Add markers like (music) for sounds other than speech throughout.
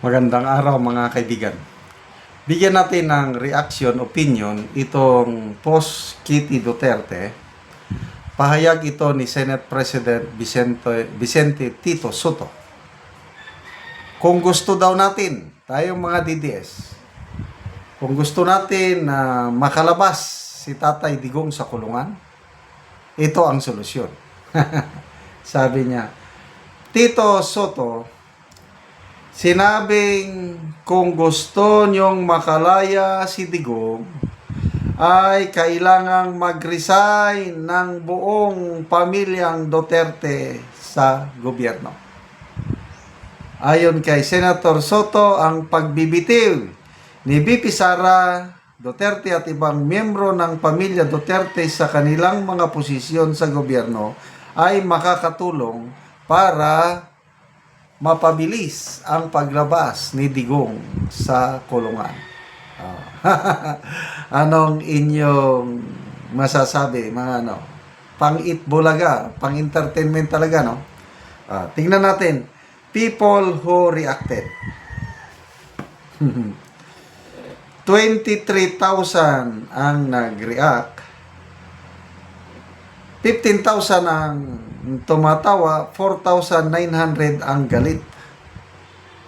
Magandang araw mga kaibigan. Bigyan natin ng reaction, opinion itong post Kitty Duterte. Pahayag ito ni Senate President Vicente, Vicente Tito Soto. Kung gusto daw natin, tayong mga DDS, kung gusto natin na makalabas si Tatay Digong sa kulungan, ito ang solusyon. (laughs) Sabi niya, Tito Soto, sinabing kung gusto niyong makalaya si Digong, ay kailangang mag-resign ng buong pamilyang Duterte sa gobyerno. Ayon kay Senator Soto, ang pagbibitiw ni BP Sara Duterte at ibang miyembro ng pamilya Duterte sa kanilang mga posisyon sa gobyerno ay makakatulong para mapabilis ang paglabas ni Digong sa kulungan. Ah. (laughs) Anong inyong masasabi, mga ano? Pang-itbulaga, pang-entertainment talaga, no? Ah, tingnan natin. People who reacted. (laughs) 23,000 ang nag-react. 15,000 ang tumatawa, 4,900 ang galit.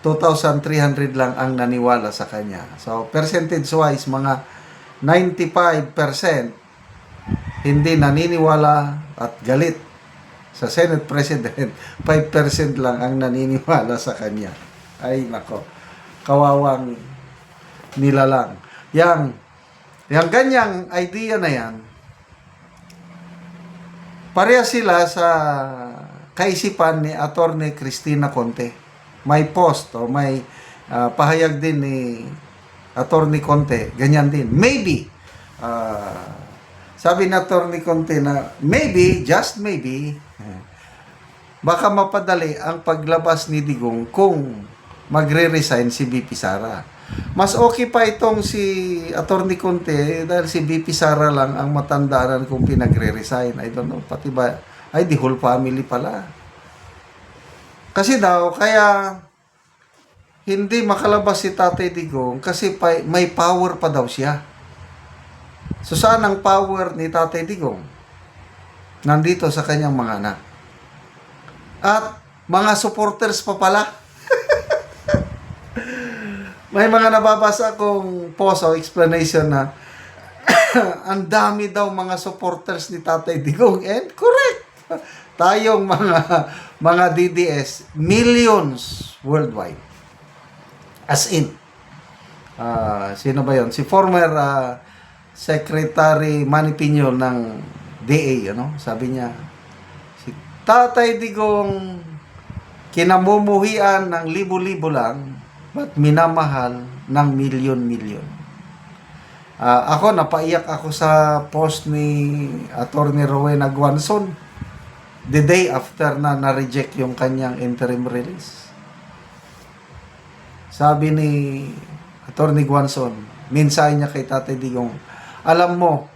2,300 lang ang naniwala sa kanya. So, percentage-wise, mga 95% hindi naniniwala at galit sa Senate President. (laughs) 5% lang ang naniniwala sa kanya. Ay, nako. Kawawang nilalang. Yang, yang ganyang idea na yan, pareha sila sa kaisipan ni Attorney Cristina Conte. May post o may ah, pahayag din ni Attorney Conte, ganyan din. Maybe, ah, sabi ni Attorney Conte na maybe, just maybe, eh, baka mapadali ang paglabas ni Digong kung magre-resign si BP Sara. Mas okay pa itong si Attorney Conte dahil si BP Sara lang ang matandaan kung pinagre-resign. I don't know, pati ba, ay the whole family pala. Kasi daw, kaya hindi makalabas si Tatay Digong kasi pa, may power pa daw siya. So saan ang power ni Tatay Digong? Nandito sa kanyang mga anak. At mga supporters pa pala. May mga nababasa kong post o explanation na (coughs) ang dami daw mga supporters ni Tatay Digong. And correct. Tayong mga mga DDS, millions worldwide. As in. ah, sino ba yon? Si former ah, Secretary Manny Piñol ng DA, ano? Sabi niya, si Tatay Digong kinamumuhian ng libo-libo lang but minamahal ng milyon-milyon. Ah, ako, napaiyak ako sa post ni Attorney Rowena Guanzon the day after na na-reject yung kanyang interim release. Sabi ni Attorney Guanzon, mensahe niya kay Tatay Digong, alam mo,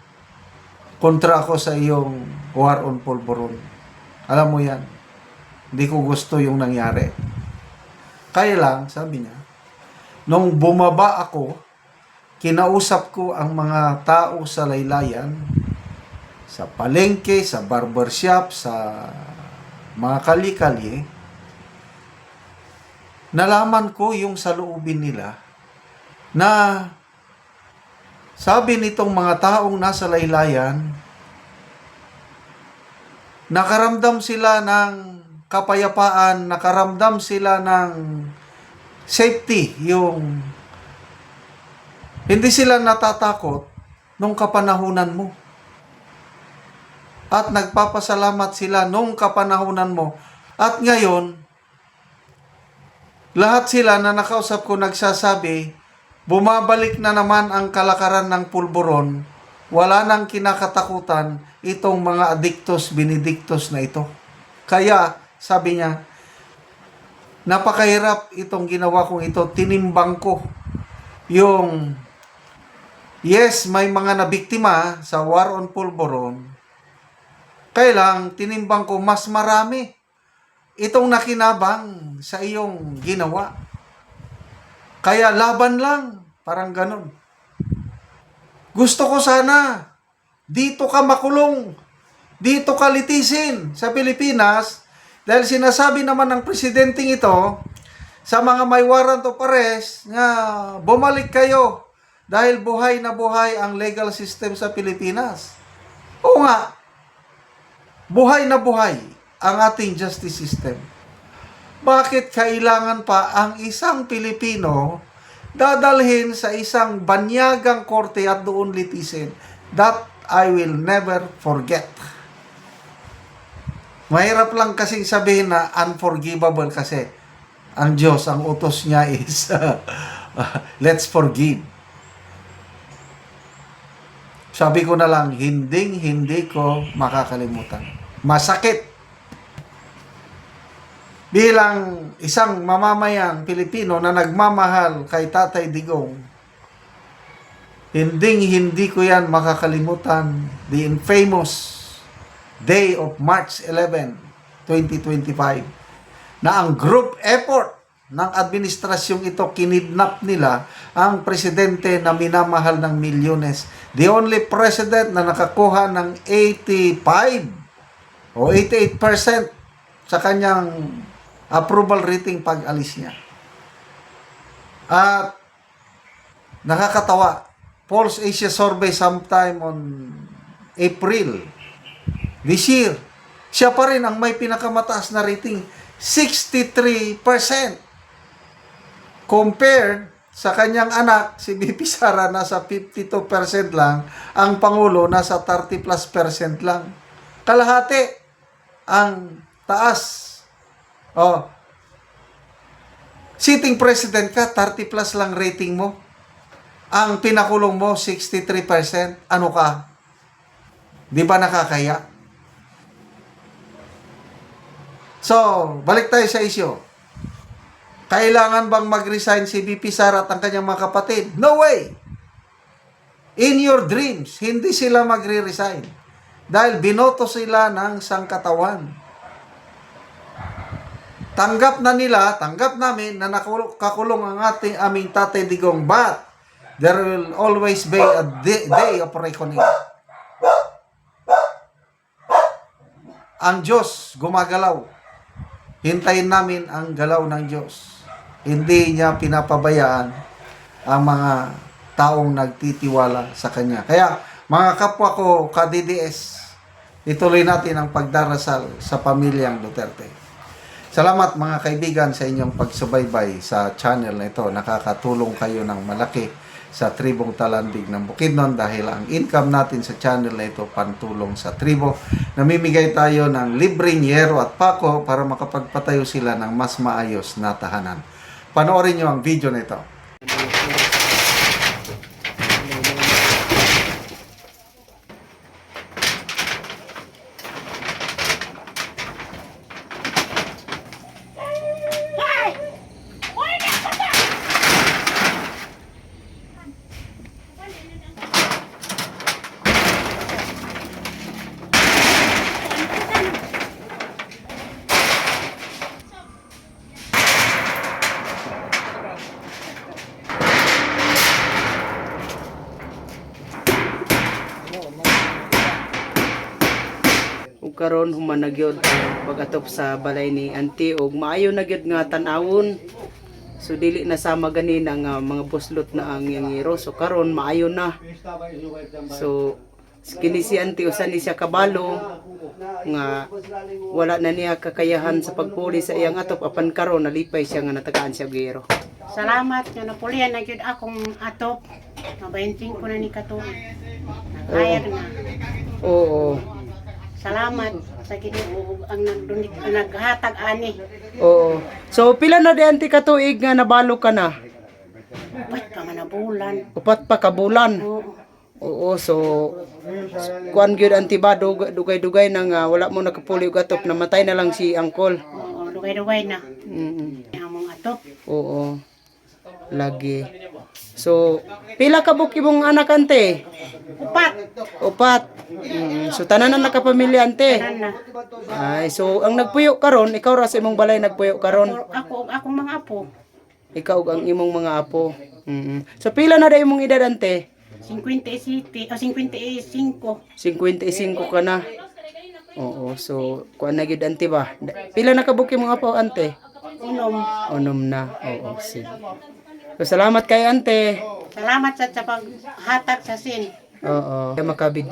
kontra ako sa iyong war on Polvoron. Alam mo yan. Hindi ko gusto yung nangyari. Kaya lang, sabi niya, nung bumaba ako, kinausap ko ang mga tao sa laylayan, sa palengke, sa barbershop, sa mga kali-kali, nalaman ko yung saloobin nila na sabi nitong mga taong nasa laylayan, nakaramdam sila ng kapayapaan, nakaramdam sila ng safety, yung hindi sila natatakot nung kapanahunan mo. At nagpapasalamat sila nung kapanahunan mo. At ngayon, lahat sila na nakausap ko nagsasabi, bumabalik na naman ang kalakaran ng pulburon, wala nang kinakatakutan itong mga adiktos, binidiktos na ito. Kaya, sabi niya, napakahirap itong ginawa kong ito, tinimbang ko yung yes, may mga nabiktima sa war on pulburon, kaya lang, tinimbang ko mas marami itong nakinabang sa iyong ginawa. Kaya laban lang. Parang ganun. Gusto ko sana, dito ka makulong. Dito ka litisin sa Pilipinas. Dahil sinasabi naman ng presidenteng ito, sa mga may warrant of arrest, nga bumalik kayo dahil buhay na buhay ang legal system sa Pilipinas. Oo nga, buhay na buhay ang ating justice system. Bakit kailangan pa ang isang Pilipino dadalhin sa isang banyagang korte at doon litisin? That I will never forget. Mahirap lang kasing sabihin na unforgivable kasi ang Diyos, ang utos niya is (laughs) let's forgive. Sabi ko na lang, hinding hindi ko makakalimutan. Masakit. Bilang isang mamamayang Pilipino na nagmamahal kay Tatay Digong, hinding hindi ko yan makakalimutan the infamous day of March 11, 2025 na ang group effort ng administrasyong ito kinidnap nila ang presidente na minamahal ng milyones. The only president na nakakuha ng 85 o 88% sa kanyang approval rating pag alis niya. At nakakatawa, Pulse Asia survey sometime on April this year, siya pa rin ang may pinakamataas na rating, 63%. Compared sa kanyang anak, si BP Sara, nasa 52% lang, ang Pangulo nasa 30 plus percent lang. Kalahati ang taas. Oh. Sitting president ka, 30 plus lang rating mo. Ang pinakulong mo, 63%. Ano ka? Di ba nakakaya? So, balik tayo sa isyo. Kailangan bang mag-resign si BP Sara at ang kanyang mga kapatid? No way! In your dreams, hindi sila magre-resign. Dahil binoto sila ng sangkatawan. Tanggap na nila, tanggap namin na nakulong, kakulong ang ating aming tatay digong. But, there will always be a day, day of reckoning. Ang Diyos gumagalaw. Hintayin namin ang galaw ng Diyos. Hindi niya pinapabayaan ang mga taong nagtitiwala sa Kanya. Kaya, mga kapwa ko, ka-DDS, ituloy natin ang pagdarasal sa pamilyang Duterte. Salamat mga kaibigan sa inyong pagsubaybay sa channel na ito. Nakakatulong kayo ng malaki sa tribong talandig ng Bukidnon dahil ang income natin sa channel na ito pantulong sa tribo. Namimigay tayo ng libreng yero at pako para makapagpatayo sila ng mas maayos na tahanan. Panoorin nyo ang video na ito. Karon human na gyud pagatop sa balay ni auntie ug maayo na gyud nga tan-awon. So dili na sama ganina nga mga buslot na ang yangiro so karon maayo na. So kini si auntie usa ni siya kabalo nga wala na niya kakayahan sa pagpuli sa iyang atop. Apan karon nalipay siya nga natagaan siya og giro Salamat nga napulian na gyud akong atop. Mabayenting ko na ni kato. Nagayad na. oo Salamat sa Ginoo ang nagdunik ang naghatag ani. oo so pila na di ka tuig nga nabalo ka na Ba't ka man nabulan? upat pa ka bulan Oo. Oo, so kuan gyud antibado dugay-dugay nang nga wala mo nakapuli og atop namatay na lang si angkol. Oo, dugay-dugay na. Mm. Among atop. Oo. Lagi. So, pila ka buki mong anak ante? Upat. Upat. Mm. So tanan na nakapamilya ante. Tanan na. Ay, so ang nagpuyo karon, ikaw ra sa imong balay nagpuyo karon. Ako, ako, akong mga apo. Ikaw ug ang imong mga apo. Mm. So pila na daw imong edad ante? 57 o 55. 55 ka na. Oo, so kuan na gyud ante ba? Pila na kabuk imong apo ante? Unom. Unom na. Oo, sige. So salamat kay ante. Salamat sa sa paghatag sa sin. Oo. Kaya makabid.